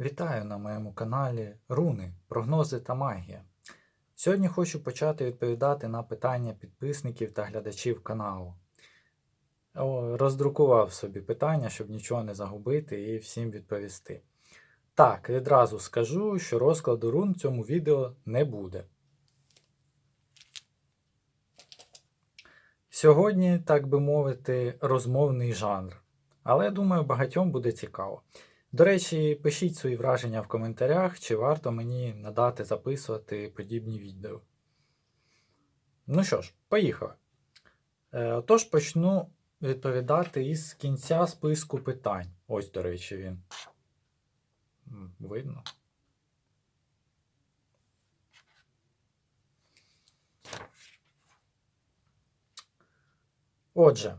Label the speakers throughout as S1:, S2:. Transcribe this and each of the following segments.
S1: Вітаю на моєму каналі Руни, прогнози та магія. Сьогодні хочу почати відповідати на питання підписників та глядачів каналу. Роздрукував собі питання, щоб нічого не загубити і всім відповісти. Так, відразу скажу, що розкладу рун в цьому відео не буде. Сьогодні, так би мовити, розмовний жанр. Але думаю, багатьом буде цікаво. До речі, пишіть свої враження в коментарях, чи варто мені надати записувати подібні відео. Ну що ж, поїхали. Е, Отож, почну відповідати із кінця списку питань. Ось, до речі, він. Видно. Отже,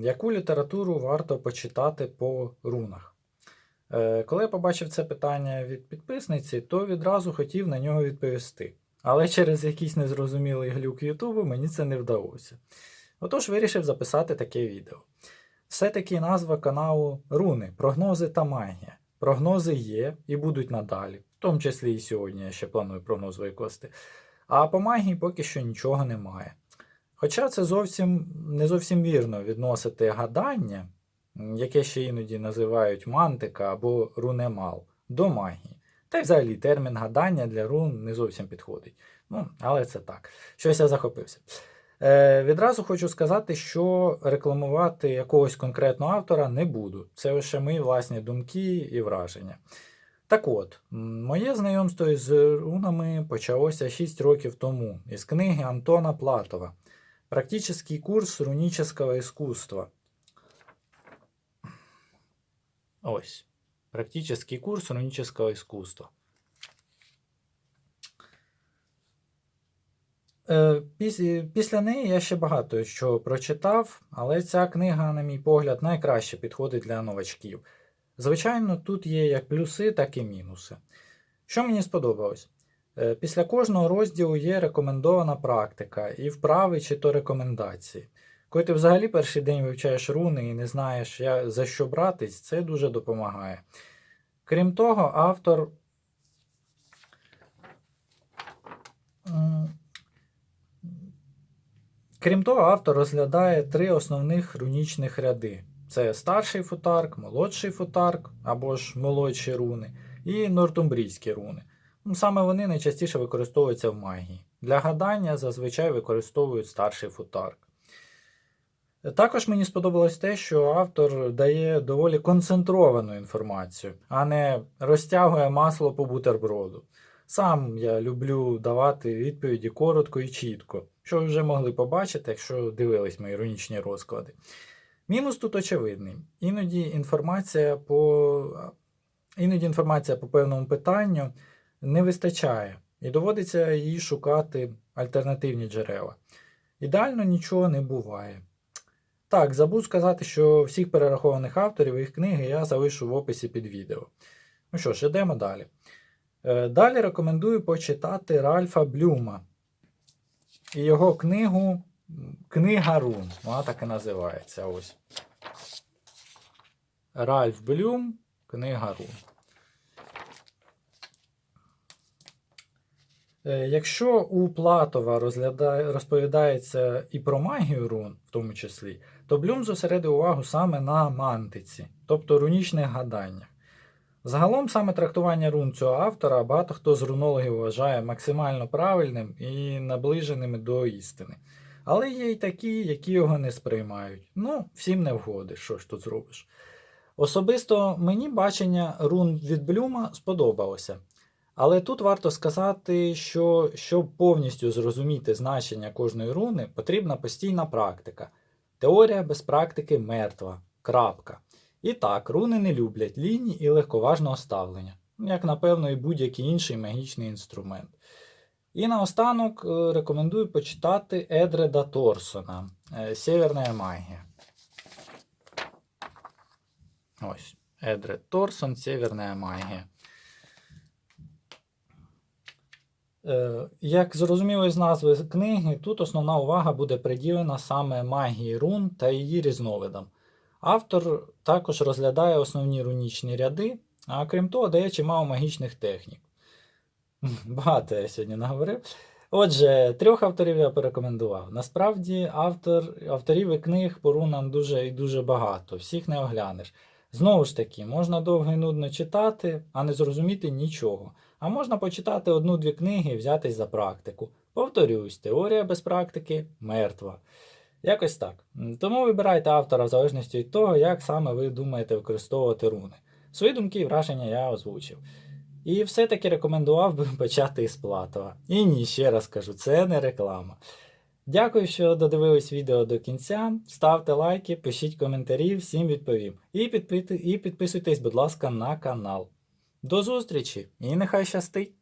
S1: яку літературу варто почитати по рунах? Е, Коли я побачив це питання від підписниці, то відразу хотів на нього відповісти. Але через якийсь незрозумілий глюк Ютубу мені це не вдалося. Отож вирішив записати таке відео. Все-таки назва каналу Руни, прогнози та магія. Прогнози є і будуть надалі, в тому числі і сьогодні я ще планую прогноз викласти. А по магії поки що нічого немає. Хоча це зовсім не зовсім вірно відносити гадання, яке ще іноді називають мантика або рунемал, до магії. Та й взагалі термін гадання для рун не зовсім підходить. Ну, але це так. Щось я захопився. Е, відразу хочу сказати, що рекламувати якогось конкретного автора не буду. Це лише мої власні думки і враження. Так от, моє знайомство з рунами почалося 6 років тому із книги Антона Платова Практический курс рунического искусства. Ось. Практический курс рунического искусства. Е, Після неї я ще багато що прочитав, але ця книга, на мій погляд, найкраще підходить для новачків. Звичайно, тут є як плюси, так і мінуси. Що мені сподобалось? Е, Після кожного розділу є рекомендована практика і вправи чи то рекомендації. Коли ти взагалі перший день вивчаєш руни і не знаєш, за що братись, це дуже допомагає. Крім того, автор. Крім того, автор розглядає три основних рунічних ряди: це старший футарк, молодший футарк або ж молодші руни, і нортумбрійські руни. Ну, Саме вони найчастіше використовуються в магії. Для гадання зазвичай використовують старший футарк. Також мені сподобалось те, що автор дає доволі концентровану інформацію, а не розтягує масло по бутерброду. Сам я люблю давати відповіді коротко і чітко, що ви вже могли побачити, якщо дивились мої іронічні розклади. Мінус тут очевидний. Іноді інформація по, іноді інформація по певному питанню не вистачає, і доводиться її шукати альтернативні джерела. Ідеально нічого не буває. Так, забув сказати, що всіх перерахованих авторів їх книги я залишу в описі під відео. Ну що ж, йдемо далі. Е, Далі рекомендую почитати Ральфа Блюма і його книгу Книга Рун. Вона так і називається. Ось. Ральф Блюм, Книга Рун. Якщо у Платова розглядає, розповідається і про магію рун, в тому числі, то Блюм зосередив увагу саме на мантиці, тобто рунічних гаданнях. Загалом саме трактування рун цього автора багато хто з рунологів вважає максимально правильним і наближеним до істини. Але є й такі, які його не сприймають. Ну, всім не вгодиш, що ж тут зробиш. Особисто мені бачення рун від Блюма сподобалося. Але тут варто сказати, що щоб повністю зрозуміти значення кожної руни, потрібна постійна практика. Теорія без практики мертва. Крапка. І так, руни не люблять ліній і легковажного ставлення, як напевно і будь-який інший магічний інструмент. І наостанок е, рекомендую почитати Едреда Торсона е, Сєвєрна магія. Ось. Едред Торсон, Сєвєрна магія. Е, Як зрозуміло з назви книги, тут основна увага буде приділена саме магії рун та її різновидам. Автор також розглядає основні рунічні ряди, а крім того, дає чимало магічних технік. Багато я сьогодні наговорив. Отже, трьох авторів я порекомендував. Насправді, автор, авторів і книг по рунам дуже і дуже багато, всіх не оглянеш. Знову ж таки, можна довго і нудно читати, а не зрозуміти нічого. А можна почитати одну-дві книги і взятись за практику. Повторюсь, теорія без практики мертва. Якось так. Тому вибирайте автора в залежності від того, як саме ви думаєте використовувати руни. Свої думки і враження я озвучив. І все-таки рекомендував би почати із Платова. І ні, ще раз кажу, це не реклама. Дякую, що додивились відео до кінця. Ставте лайки, пишіть коментарі, всім відповім. І, підпи... і підписуйтесь, будь ласка, на канал. До зустрічі і нехай щастить!